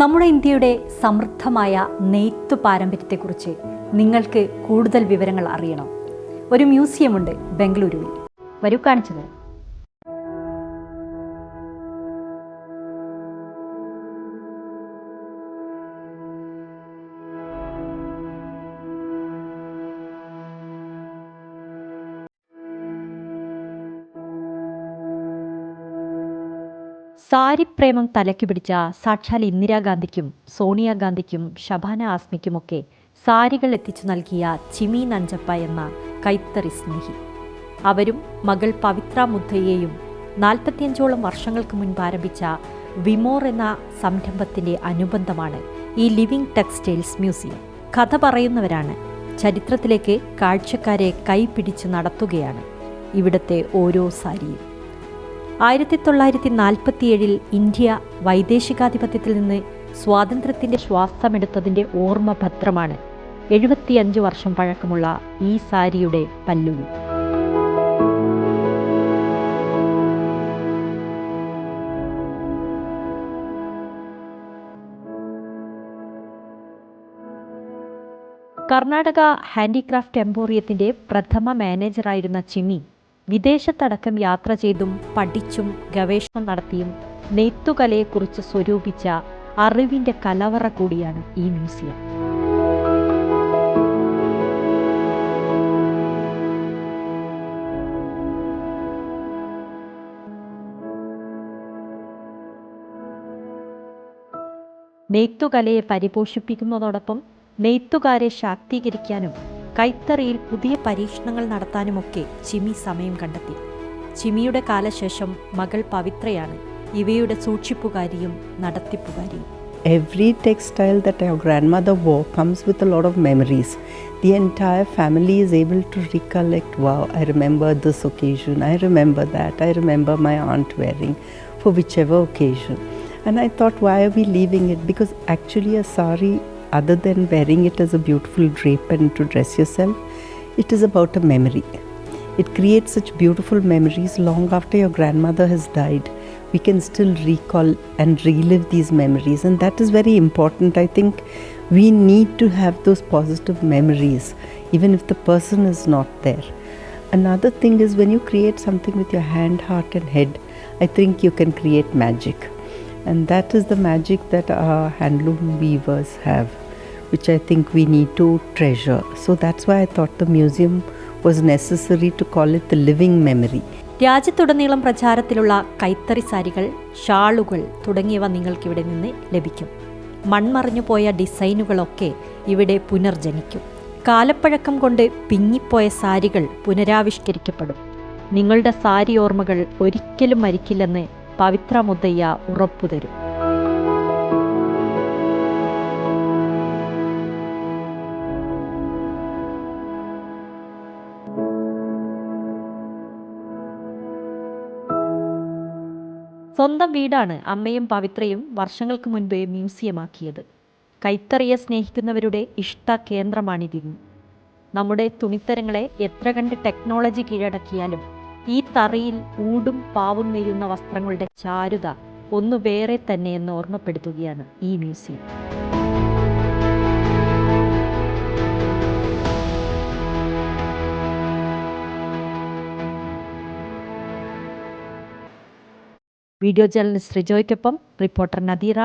നമ്മുടെ ഇന്ത്യയുടെ സമൃദ്ധമായ നെയ്ത്ത് പാരമ്പര്യത്തെക്കുറിച്ച് നിങ്ങൾക്ക് കൂടുതൽ വിവരങ്ങൾ അറിയണം. ഒരു മ്യൂസിയമുണ്ട് ബംഗളൂരുവിൽ. വരൂ കാണിച്ചത്. സാരിപ്രേമം തലയ്ക്ക് പിടിച്ച സാക്ഷാൽ ഇന്ദിരാഗാന്ധിക്കും സോണിയാഗാന്ധിക്കും ഷബാന ആസ്മിക്കുമൊക്കെ സാരികൾ എത്തിച്ചു നൽകിയ ചിമി നഞ്ചപ്പ എന്ന കൈത്തറി സ്നേഹി. അവരും മകൾ പവിത്ര മുദ്ധയെയും നാൽപ്പത്തിയഞ്ചോളം വർഷങ്ങൾക്ക് മുൻപ് ആരംഭിച്ച വിമോർ എന്ന സംരംഭത്തിന്റെ അനുബന്ധമാണ് ഈ ലിവിംഗ് ടെക്സ്റ്റൈൽസ് മ്യൂസിയം. കഥ പറയുന്നവരാണ്. ചരിത്രത്തിലേക്ക് കാഴ്ചക്കാരെ കൈപിടിച്ച് നടത്തുകയാണ് ഇവിടുത്തെ ഓരോ സാരിയും. ആയിരത്തി തൊള്ളായിരത്തി നാൽപ്പത്തിയേഴിൽ ഇന്ത്യ വൈദേശികാധിപത്യത്തിൽ നിന്ന് സ്വാതന്ത്ര്യത്തിന്റെ ശ്വാസമെടുത്തതിന്റെ ഓർമ്മ ഭദ്രമാണ് എഴുപത്തിയഞ്ച് വർഷം പഴക്കമുള്ള ഈ സാരിയുടെ പല്ലുവി കർണാടക ഹാൻഡിക്രാഫ്റ്റ് എംപോറിയത്തിന്റെ പ്രഥമ മാനേജറായിരുന്ന ചിമി വിദേശത്തടക്കം യാത്ര ചെയ്തും പഠിച്ചും ഗവേഷണം നടത്തിയും നെയ്ത്തുകലയെക്കുറിച്ച് സ്വരൂപിച്ച അറിവിന്റെ കലവറ കൂടിയാണ് ഈ മ്യൂസിയം. നെയ്ത്തുകലയെ പരിപോഷിപ്പിക്കുന്നതോടൊപ്പം നെയ്ത്തുകാരെ ശാക്തീകരിക്കാനും കൈത്തറിയിൽ പുതിയ പരീക്ഷണങ്ങൾ നടത്താനുമൊക്കെ ചിമി സമയം കണ്ടെത്തി. ചിമിയുടെ കാലശേഷം മകൾ പവിത്രയാണ് ഇവയുടെ സൂക്ഷിപ്പുകാരിയും നടത്തിപ്പുകാരിയും. Every textile that our grand mother wore comes with load of memories the entire family is able to recollect what I remember this occasion I remember that I remember my aunt wearing for whichever occasion and I thought why are we leaving it because actually a sari other than wearing it as a beautiful drape and to dress yourself, it is about a memory. It creates such beautiful memories long after your grandmother has died. We can still recall and relive these memories, and that is very important. I think we need to have those positive memories, even if the person is not there. Another thing is when you create something with your hand, heart, and head, I think you can create magic. And that is the magic that our handloom weavers have, which I think we need to treasure. So that's why I thought the museum was necessary to call it the living memory. രാജ്യത്തുടനീളം പ്രചാരത്തിലുള്ള കൈത്തറി സാരികൾ ഷാളുകൾ തുടങ്ങിയവ നിങ്ങൾക്കിവിടെ നിന്ന് ലഭിക്കും മൺമറഞ്ഞു പോയ ഡിസൈനുകളൊക്കെ ഇവിടെ പുനർജനിക്കും കാലപ്പഴക്കം കൊണ്ട് പിങ്ങിപ്പോയ സാരികൾ പുനരാവിഷ്കരിക്കപ്പെടും നിങ്ങളുടെ സാരി ഓർമ്മകൾ ഒരിക്കലും മരിക്കില്ലെന്ന് പവിത്ര മുത്തയ്യ ഉറപ്പുതരും സ്വന്തം വീടാണ് അമ്മയും പവിത്രയും വർഷങ്ങൾക്ക് മുൻപേ മ്യൂസിയമാക്കിയത്. കൈത്തറിയെ സ്നേഹിക്കുന്നവരുടെ ഇഷ്ട കേന്ദ്രമാണിതിന്ന് നമ്മുടെ തുണിത്തരങ്ങളെ എത്ര കണ്ട് ടെക്നോളജി കീഴടക്കിയാലും ഈ തറിയിൽ ഊടും പാവും നെയ്യുന്ന വസ്ത്രങ്ങളുടെ ചാരുത ഒന്ന് വേറെ തന്നെ എന്ന് ഓർമ്മപ്പെടുത്തുകയാണ് ഈ മ്യൂസിയം. വീഡിയോ ജേർണലിസ്റ്റ് റിജോയ്ക്കൊപ്പം റിപ്പോർട്ടർ നദീറ